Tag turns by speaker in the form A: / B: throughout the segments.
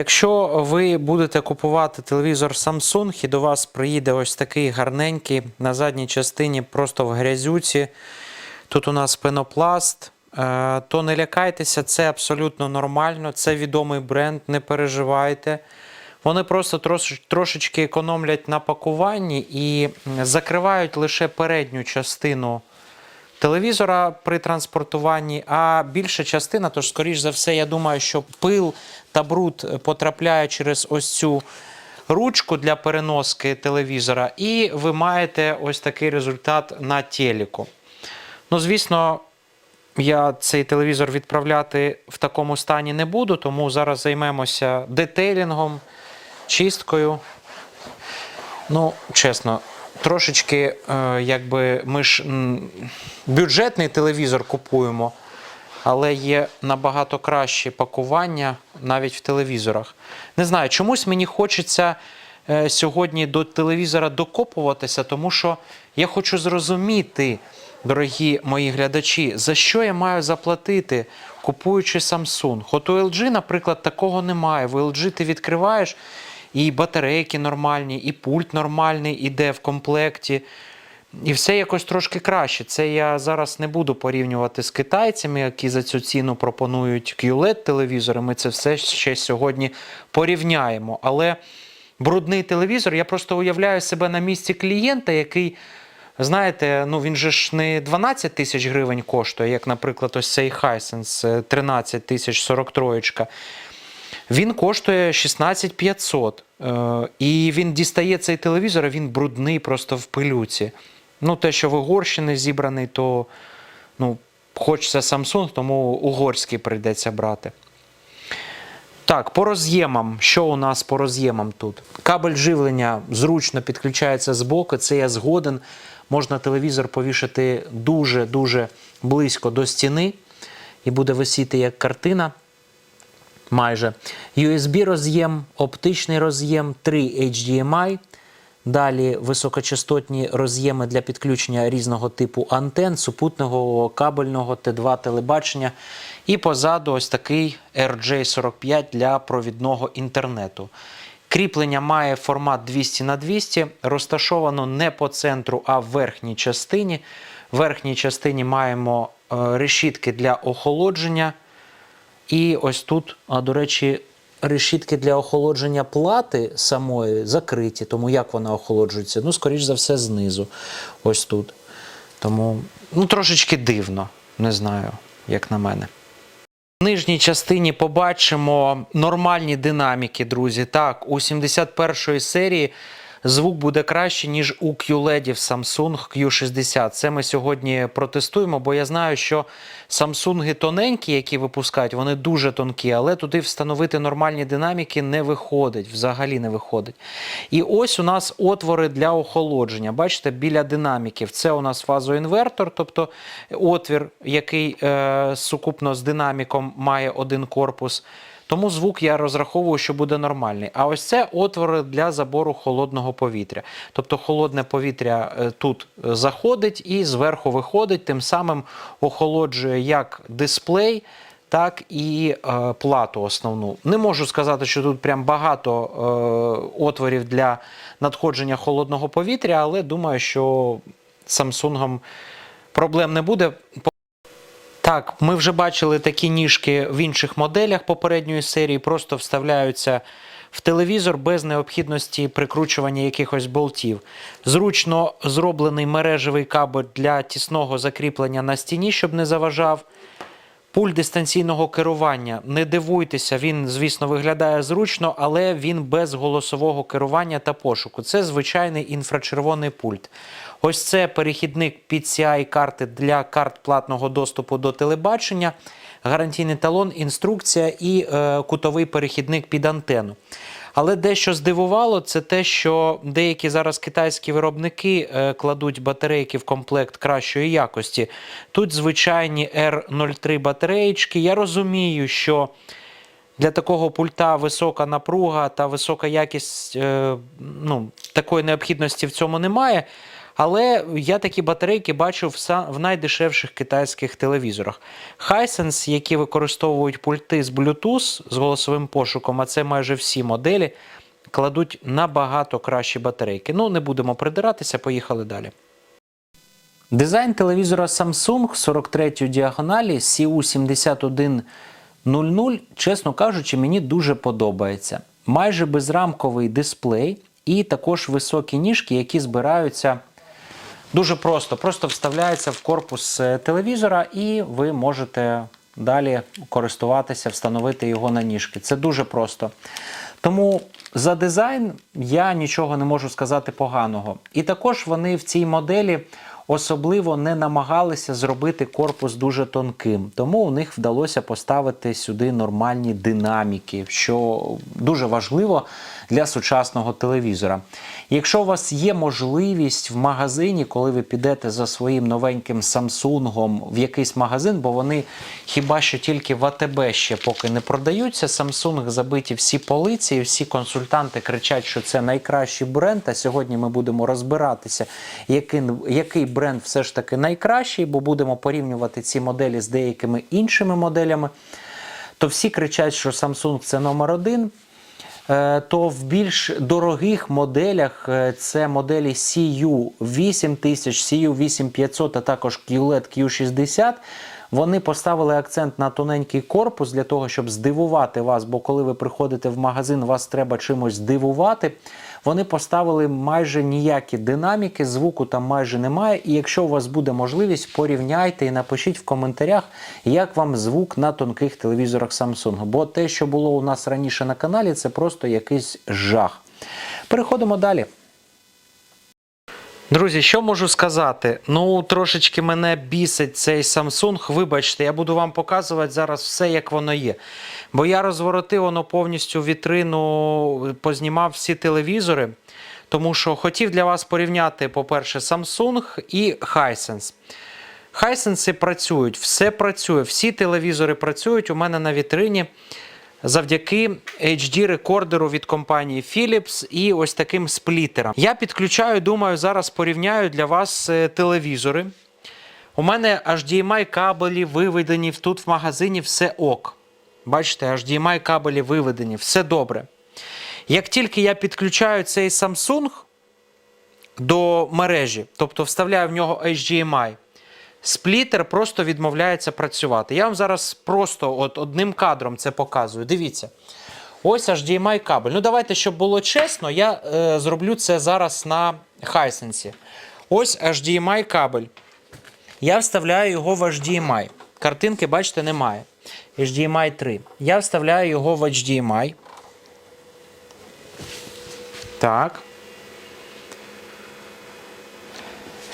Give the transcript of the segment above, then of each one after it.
A: Якщо ви будете купувати телевізор Samsung і до вас приїде ось такий гарненький на задній частині, просто в грязюці, тут у нас пенопласт, е, то не лякайтеся, це абсолютно нормально, це відомий бренд, не переживайте. Вони просто трошечки економлять на пакуванні і закривають лише передню частину телевізора при транспортуванні, а більша частина, тож, скоріш за все, я думаю, що пил та бруд потрапляє через ось цю ручку для переноски телевізора, і ви маєте ось такий результат на телеку. Ну, звісно, я цей телевізор відправляти в такому стані не буду, тому зараз займемося детейлінгом, чисткою. Ну, чесно, трошечки, е, якби ми ж бюджетний телевізор купуємо, але є набагато краще пакування навіть в телевізорах. Не знаю, чомусь мені хочеться е, сьогодні до телевізора докопуватися, тому що я хочу зрозуміти, дорогі мої глядачі, за що я маю заплатити, купуючи Samsung. От у LG, наприклад, такого немає. В LG ти відкриваєш. І батарейки нормальні, і пульт нормальний іде в комплекті. І все якось трошки краще. Це я зараз не буду порівнювати з китайцями, які за цю ціну пропонують QLED телевізори. Ми це все ще сьогодні порівняємо. Але брудний телевізор, я просто уявляю себе на місці клієнта, який, знаєте, ну він же ж не 12 тисяч гривень коштує, як, наприклад, ось цей Hisense 13 тисяч 43. Він коштує 16 500. Е, І він дістає цей телевізор, він брудний просто в пилюці. Ну, те, що в Угорщини зібраний, то ну, хочеться Samsung, тому угорський прийдеться брати. Так, по роз'ємам. Що у нас по роз'ємам тут? Кабель живлення зручно підключається з боку, це я згоден. Можна телевізор повішати дуже-дуже близько до стіни і буде висіти як картина. Майже. USB роз'єм, оптичний роз'єм, 3 HDMI. Далі високочастотні роз'єми для підключення різного типу антен, супутного, кабельного, Т2 телебачення. І позаду ось такий RJ45 для провідного інтернету. Кріплення має формат 200 на 200 розташовано не по центру, а в верхній частині. В верхній частині маємо е, решітки для охолодження. І ось тут, а до речі, решітки для охолодження плати самої закриті, тому як вона охолоджується? Ну, скоріш за все, знизу. Ось тут. Тому ну, трошечки дивно, не знаю, як на мене. В нижній частині побачимо нормальні динаміки, друзі. Так, у 71-ї серії звук буде краще, ніж у QLED Samsung Q60. Це ми сьогодні протестуємо, бо я знаю, що Samsung тоненькі, які випускають, вони дуже тонкі, але туди встановити нормальні динаміки не виходить, взагалі не виходить. І ось у нас отвори для охолодження. Бачите, біля динаміків. Це у нас фазоінвертор, тобто отвір, який е, сукупно з динаміком має один корпус. Тому звук я розраховую, що буде нормальний. А ось це отвори для забору холодного повітря. Тобто холодне повітря е, тут е, заходить і зверху виходить, тим самим охолоджує як дисплей. Так і е, плату основну. Не можу сказати, що тут прям багато е, отворів для надходження холодного повітря, але думаю, що Samsung проблем не буде. Так, ми вже бачили такі ніжки в інших моделях попередньої серії, просто вставляються в телевізор без необхідності прикручування якихось болтів. Зручно зроблений мережевий кабель для тісного закріплення на стіні, щоб не заважав. Пульт дистанційного керування. Не дивуйтеся, він, звісно, виглядає зручно, але він без голосового керування та пошуку. Це звичайний інфрачервоний пульт. Ось це перехідник PCI карти для карт платного доступу до телебачення, гарантійний талон, інструкція і е, кутовий перехідник під антенну. Але дещо здивувало, це те, що деякі зараз китайські виробники е, кладуть батарейки в комплект кращої якості. Тут звичайні R03 батареєчки. Я розумію, що для такого пульта висока напруга та висока якість, е, ну, такої необхідності в цьому немає. Але я такі батарейки бачив в найдешевших китайських телевізорах. Hisense, які використовують пульти з Bluetooth з голосовим пошуком, а це майже всі моделі, кладуть набагато кращі батарейки. Ну, не будемо придиратися, поїхали далі. Дизайн телевізора Samsung 43 діагоналі CU7100, чесно кажучи, мені дуже подобається. Майже безрамковий дисплей і також високі ніжки, які збираються дуже просто. Просто вставляється в корпус е, телевізора, і ви можете далі користуватися, встановити його на ніжки. Це дуже просто. Тому за дизайн я нічого не можу сказати поганого. І також вони в цій моделі особливо не намагалися зробити корпус дуже тонким. Тому у них вдалося поставити сюди нормальні динаміки, що дуже важливо для сучасного телевізора. Якщо у вас є можливість в магазині, коли ви підете за своїм новеньким Samsung в якийсь магазин, бо вони хіба що тільки в АТБ ще поки не продаються. Samsung забиті всі полиці, і всі консультанти кричать, що це найкращий бренд. А сьогодні ми будемо розбиратися, який, який бренд все ж таки найкращий, бо будемо порівнювати ці моделі з деякими іншими моделями. То всі кричать, що Samsung це номер один. Е, То в більш дорогих моделях е, це моделі CU 8000, CU 8500, а також QLED Q60. Вони поставили акцент на тоненький корпус для того, щоб здивувати вас. Бо коли ви приходите в магазин, вас треба чимось здивувати. Вони поставили майже ніякі динаміки, звуку там майже немає. І якщо у вас буде можливість, порівняйте і напишіть в коментарях, як вам звук на тонких телевізорах Samsung. Бо те, що було у нас раніше на каналі, це просто якийсь жах. Переходимо далі. Друзі, що можу сказати? Ну, трошечки мене бісить цей Samsung. Вибачте, я буду вам показувати зараз все, як воно є. Бо я розворотив воно повністю вітрину, познімав всі телевізори, тому що хотів для вас порівняти, по-перше, Samsung і Hisense. Hisense працюють, все працює, всі телевізори працюють у мене на вітрині завдяки HD-рекордеру від компанії Philips і ось таким сплітерам. Я підключаю, думаю, зараз порівняю для вас е, телевізори. У мене HDMI кабелі виведені тут в магазині все ок. Бачите, HDMI кабелі виведені, все добре. Як тільки я підключаю цей Samsung до мережі, тобто вставляю в нього HDMI, сплітер просто відмовляється працювати. Я вам зараз просто от одним кадром це показую. Дивіться. Ось HDMI кабель. Ну, давайте, щоб було чесно, я е, зроблю це зараз на Hisense. Ось HDMI кабель. Я вставляю його в HDMI. Картинки, бачите, немає. HDMI 3. Я вставляю його в HDMI. Так.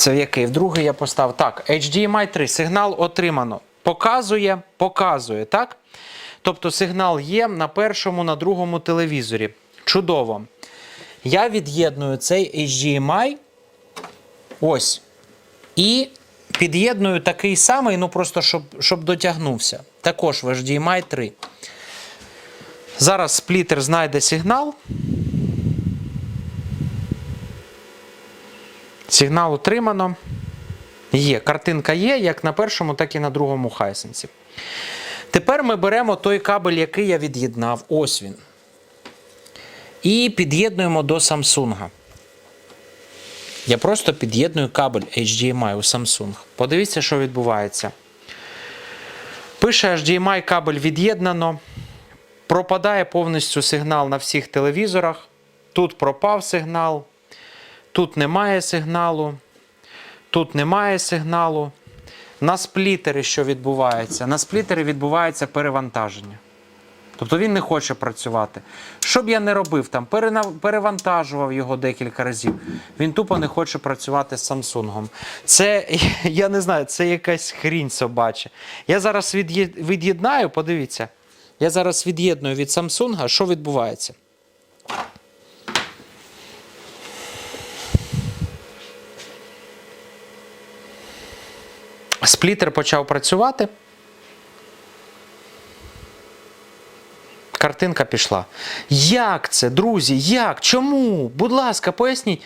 A: Це який? В другий я поставив. Так, HDMI 3. Сигнал отримано. Показує, показує, так? Тобто сигнал є на першому, на другому телевізорі. Чудово. Я від'єдную цей HDMI. Ось. І під'єдную такий самий, ну просто щоб, щоб дотягнувся. Також в HDMI 3. Зараз сплітер знайде сигнал. Сигнал отримано. Є. Картинка є, як на першому, так і на другому хайсенсі. Тепер ми беремо той кабель, який я від'єднав. Ось він. І під'єднуємо до Samsung. Я просто під'єдную кабель HDMI у Samsung. Подивіться, що відбувається. Пише HDMI кабель від'єднано. Пропадає повністю сигнал на всіх телевізорах. Тут пропав сигнал. Тут немає сигналу. Тут немає сигналу. На сплітері що відбувається? На сплітері відбувається перевантаження. Тобто він не хоче працювати. Що б я не робив, там перевантажував його декілька разів. Він тупо не хоче працювати з Samsung. Це, я не знаю, це якась хрінь собача. Я зараз від'єднаю, подивіться. Я зараз від'єдную від Samsung, що відбувається? Сплітер почав працювати. Картинка пішла. Як це, друзі? Як? Чому? Будь ласка, поясніть.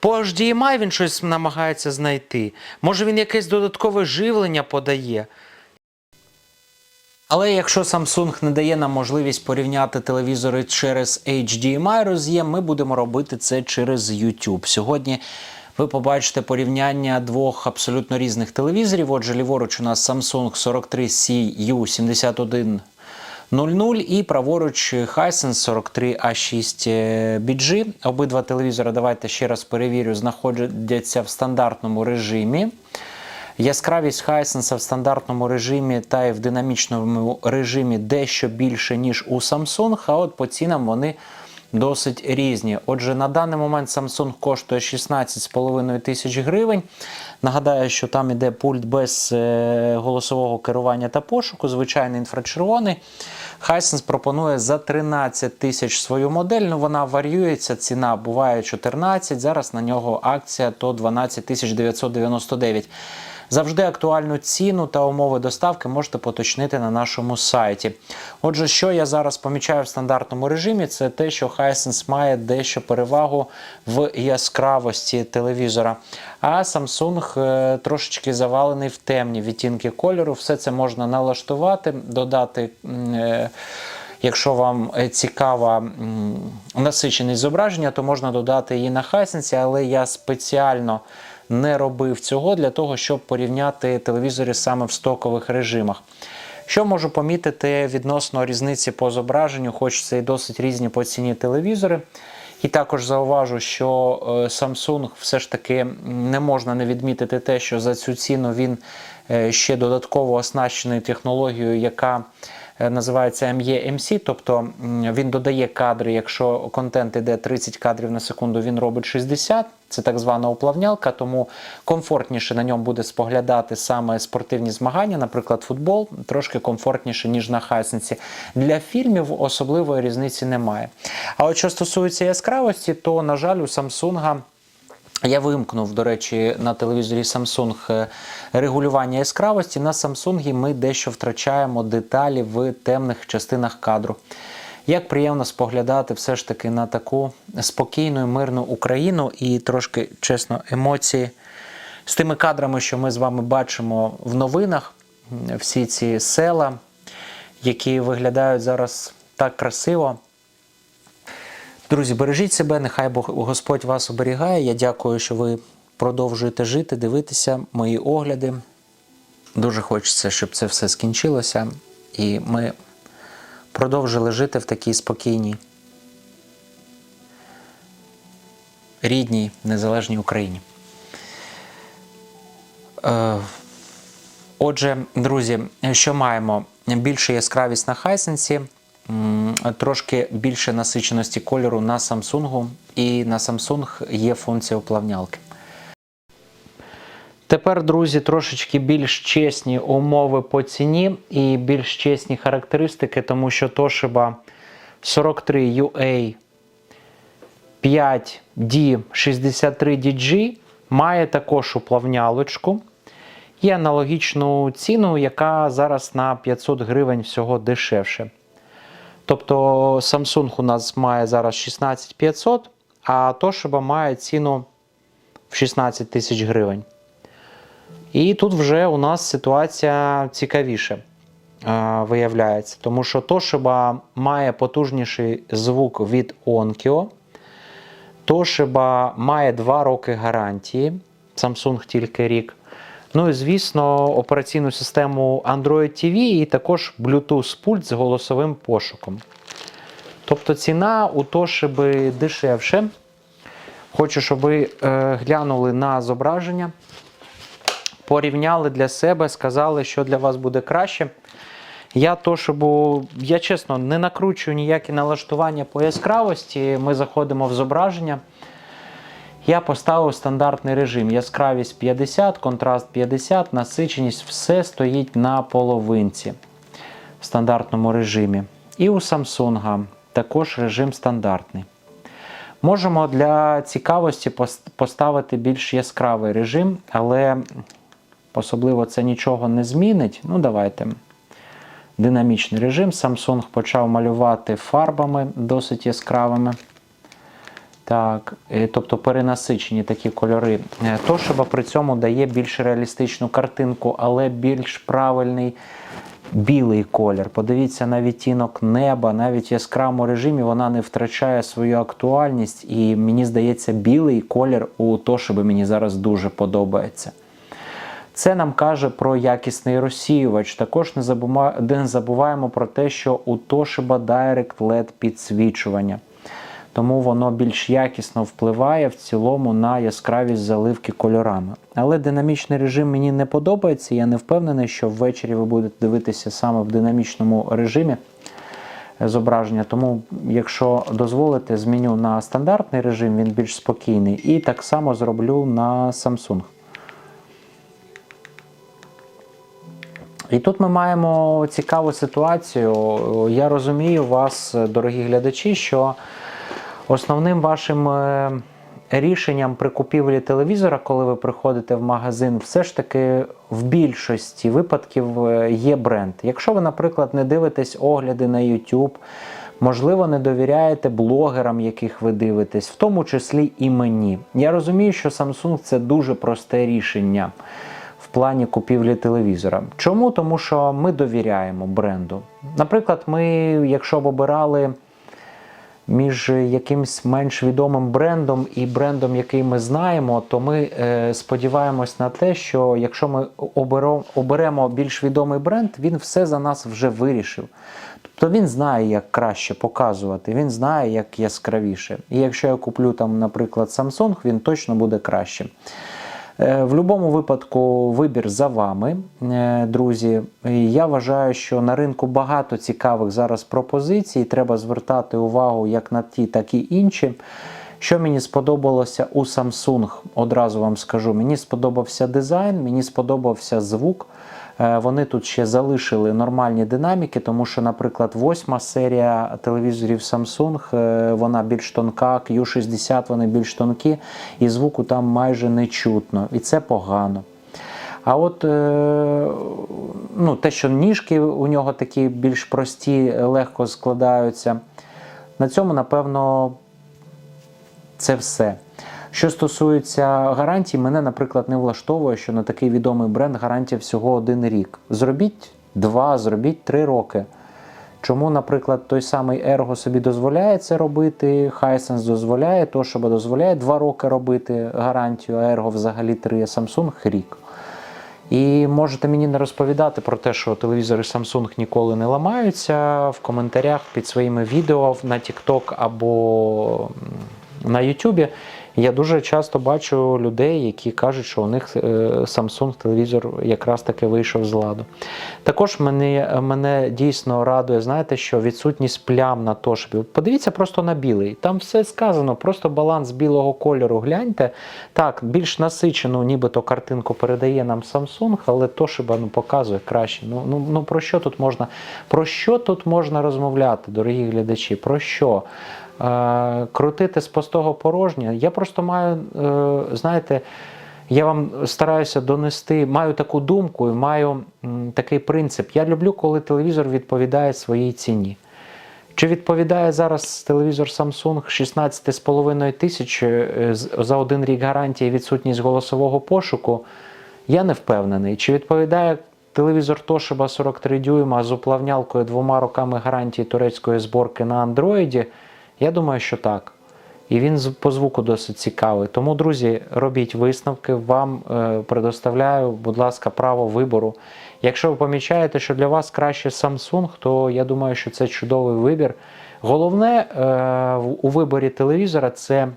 A: По HDMI він щось намагається знайти. Може він якесь додаткове живлення подає. Але якщо Samsung не дає нам можливість порівняти телевізори через HDMI роз'єм, ми будемо робити це через YouTube. Сьогодні ви побачите порівняння двох абсолютно різних телевізорів. Отже, ліворуч у нас Samsung 43CU7100 і праворуч Hisense 43A6 BG. Обидва телевізори, давайте ще раз перевірю, знаходяться в стандартному режимі. Яскравість Hisense в стандартному режимі та й в динамічному режимі дещо більше, ніж у Samsung, а от по цінам вони досить різні. Отже, на даний момент Samsung коштує 16,5 тисяч гривень. Нагадаю, що там іде пульт без е, голосового керування та пошуку, звичайний інфрачервоний. Hisense пропонує за 13 тисяч свою модель. Ну вона варіюється. Ціна буває 14. Зараз на нього акція то 12 тисяч 999. Завжди актуальну ціну та умови доставки можете поточнити на нашому сайті. Отже, що я зараз помічаю в стандартному режимі, це те, що Hisense має дещо перевагу в яскравості телевізора. А Samsung е, трошечки завалений в темні відтінки кольору. Все це можна налаштувати, додати. е, Якщо вам е, цікава насиченість зображення, то можна додати її на Hisense, але я спеціально не робив цього для того, щоб порівняти телевізори саме в стокових режимах. Що можу помітити відносно різниці по зображенню, хоч це і досить різні по ціні телевізори. І також зауважу, що е, Samsung все ж таки не можна не відмітити те, що за цю ціну він е, ще додатково оснащений технологією, яка називається MEMC, тобто він додає кадри, якщо контент іде 30 кадрів на секунду, він робить 60. Це так звана уплавнялка, тому комфортніше на ньому буде споглядати саме спортивні змагання, наприклад, футбол, трошки комфортніше, ніж на Hisense. Для фільмів особливої різниці немає. А от що стосується яскравості, то, на жаль, у Samsung я вимкнув, до речі, на телевізорі Samsung е, регулювання яскравості. На Samsung ми дещо втрачаємо деталі в темних частинах кадру. Як приємно споглядати все ж таки на таку спокійну і мирну Україну і трошки, чесно, емоції з тими кадрами, що ми з вами бачимо в новинах, всі ці села, які виглядають зараз так красиво. Друзі, бережіть себе, нехай Бог Господь вас оберігає. Я дякую, що ви продовжуєте жити, дивитися мої огляди. Дуже хочеться, щоб це все скінчилося, і ми продовжили жити в такій спокійній, рідній, незалежній Україні. Е, Отже, друзі, що маємо? Більше яскравість на м, трошки більше насиченості кольору на Samsung, і на Samsung є функція уплавнялки. Тепер, друзі, трошечки більш чесні умови по ціні і більш чесні характеристики, тому що Toshiba 43UA 5D63DG має також уплавнялочку і аналогічну ціну, яка зараз на 500 гривень всього дешевше. Тобто Samsung у нас має зараз 16500, а Toshiba має ціну в 16 тисяч гривень. І тут вже у нас ситуація цікавіше е, виявляється, тому що Toshiba має потужніший звук від Onkyo. Toshiba має 2 роки гарантії, Samsung тільки рік. Ну і звісно, операційну систему Android TV і також Bluetooth пульт з голосовим пошуком. Тобто ціна у Toshiba дешевше. Хочу, щоб ви е, глянули на зображення порівняли для себе, сказали, що для вас буде краще. Я то, я чесно не накручую ніякі налаштування по яскравості. Ми заходимо в зображення. Я поставив стандартний режим. Яскравість 50, контраст 50, насиченість все стоїть на половинці в стандартному режимі. І у Samsung також режим стандартний. Можемо для цікавості поставити більш яскравий режим, але особливо це нічого не змінить. Ну, давайте. Динамічний режим. Samsung почав малювати фарбами досить яскравими. Так, е, тобто перенасичені такі кольори. Е, Toshiba при цьому дає більш реалістичну картинку, але більш правильний білий колір. Подивіться на відтінок неба, навіть в яскравому режимі вона не втрачає свою актуальність. І мені здається, білий колір у Toshiba мені зараз дуже подобається. Це нам каже про якісний розсіювач. Також не забуваємо про те, що у Toshiba Direct LED підсвічування. Тому воно більш якісно впливає в цілому на яскравість заливки кольорами. Але динамічний режим мені не подобається. Я не впевнений, що ввечері ви будете дивитися саме в динамічному режимі зображення. Тому, якщо дозволите, зміню на стандартний режим, він більш спокійний. І так само зроблю на Samsung. І тут ми маємо цікаву ситуацію. Я розумію вас, дорогі глядачі, що основним вашим е, рішенням при купівлі телевізора, коли ви приходите в магазин, все ж таки в більшості випадків е, є бренд. Якщо ви, наприклад, не дивитесь огляди на YouTube, можливо, не довіряєте блогерам, яких ви дивитесь, в тому числі і мені. Я розумію, що Samsung це дуже просте рішення в плані купівлі телевізора. Чому? Тому що ми довіряємо бренду. Наприклад, ми, якщо б обирали між якимсь менш відомим брендом і брендом, який ми знаємо, то ми е, сподіваємось на те, що якщо ми оберемо більш відомий бренд, він все за нас вже вирішив. Тобто він знає, як краще показувати, він знає, як яскравіше. І якщо я куплю там, наприклад, Samsung, він точно буде кращим. Е, В будь-якому випадку вибір за вами, е, друзі. Я вважаю, що на ринку багато цікавих зараз пропозицій. Треба звертати увагу як на ті, так і інші. Що мені сподобалося у Samsung, одразу вам скажу. Мені сподобався дизайн, мені сподобався звук. Е, Вони тут ще залишили нормальні динаміки, тому що, наприклад, восьма серія телевізорів Samsung, е, вона більш тонка, Q60 вони більш тонкі, і звуку там майже не чутно. І це погано. А от е, ну, те, що ніжки у нього такі більш прості, легко складаються, на цьому, напевно, це все. Що стосується гарантій, мене, наприклад, не влаштовує, що на такий відомий бренд гарантія всього один рік. Зробіть два, зробіть три роки. Чому, наприклад, той самий Ergo собі дозволяє це робити, Hisense дозволяє, Toshiba дозволяє два роки робити гарантію, а Ergo взагалі три, а Samsung рік. І можете мені не розповідати про те, що телевізори Samsung ніколи не ламаються в коментарях під своїми відео на TikTok або на YouTube. Я дуже часто бачу людей, які кажуть, що у них е, Samsung телевізор якраз таки вийшов з ладу. Також мене, мене дійсно радує, знаєте, що відсутність плям на тошбі. Подивіться просто на білий. Там все сказано, просто баланс білого кольору. Гляньте. Так, більш насичену, нібито картинку передає нам Samsung, але Toshiba ну, показує краще. Ну, ну, ну про що тут можна? Про що тут можна розмовляти, дорогі глядачі? Про що? Е, крутити з пустого порожнє. Я просто маю, е, знаєте, я вам стараюся донести, маю таку думку і маю такий принцип. Я люблю, коли телевізор відповідає своїй ціні. Чи відповідає зараз телевізор Samsung 16,5 тисяч е, за один рік гарантії відсутність голосового пошуку? Я не впевнений. Чи відповідає телевізор Toshiba 43 дюйма з уплавнялкою двома роками гарантії турецької зборки на Android? Я думаю, що так. І він по звуку досить цікавий. Тому, друзі, робіть висновки. Вам е, предоставляю, будь ласка, право вибору. Якщо ви помічаєте, що для вас краще Samsung, то я думаю, що це чудовий вибір. Головне е, у виборі телевізора це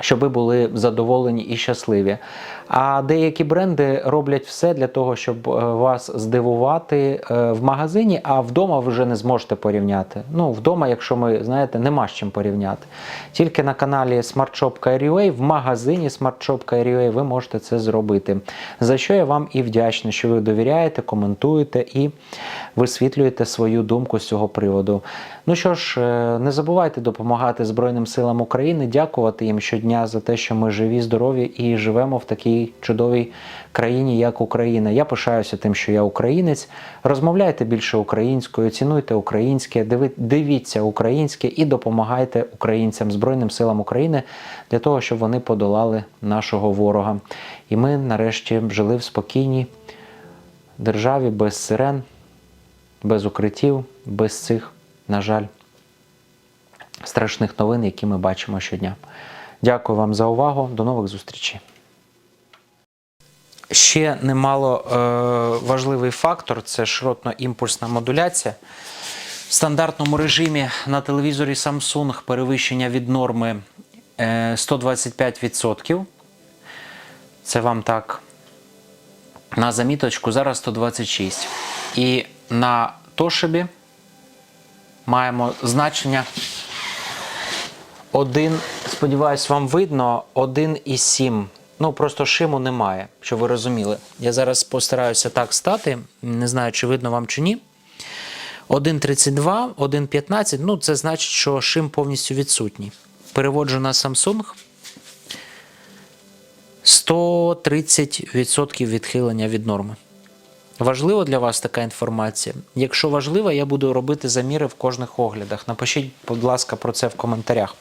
A: щоб ви були задоволені і щасливі. А деякі бренди роблять все для того, щоб е, вас здивувати е, в магазині, а вдома ви вже не зможете порівняти. Ну, вдома, якщо ми знаєте, нема з чим порівняти. Тільки на каналі SmartShop.ua, в магазині SmartShop.ua ви можете це зробити. За що я вам і вдячний, що ви довіряєте, коментуєте і висвітлюєте свою думку з цього приводу. Ну що ж, е, не забувайте допомагати Збройним силам України, дякувати їм щодня за те, що ми живі, здорові і живемо в такій чудовій країні, як Україна. Я пишаюся тим, що я українець. Розмовляйте більше українською, цінуйте українське, дивіться українське і допомагайте українцям, Збройним силам України для того, щоб вони подолали нашого ворога. І ми нарешті жили в спокійній державі без сирен, без укриттів, без цих, на жаль, страшних новин, які ми бачимо щодня. Дякую вам за увагу. До нових зустрічей. Ще немало е, важливий фактор це широтно-імпульсна модуляція. В стандартному режимі на телевізорі Samsung перевищення від норми е, 125%. Це вам так на заміточку зараз 126. І на Тошибі маємо значення 1, сподіваюсь, вам видно, 1,7. Ну, просто шиму немає, щоб ви розуміли. Я зараз постараюся так стати. Не знаю, чи видно вам чи ні. 1,32, 1,15. Ну, це значить, що шим повністю відсутній. Переводжу на Samsung. 130% відхилення від норми. Важлива для вас така інформація? Якщо важлива, я буду робити заміри в кожних оглядах. Напишіть, будь ласка, про це в коментарях.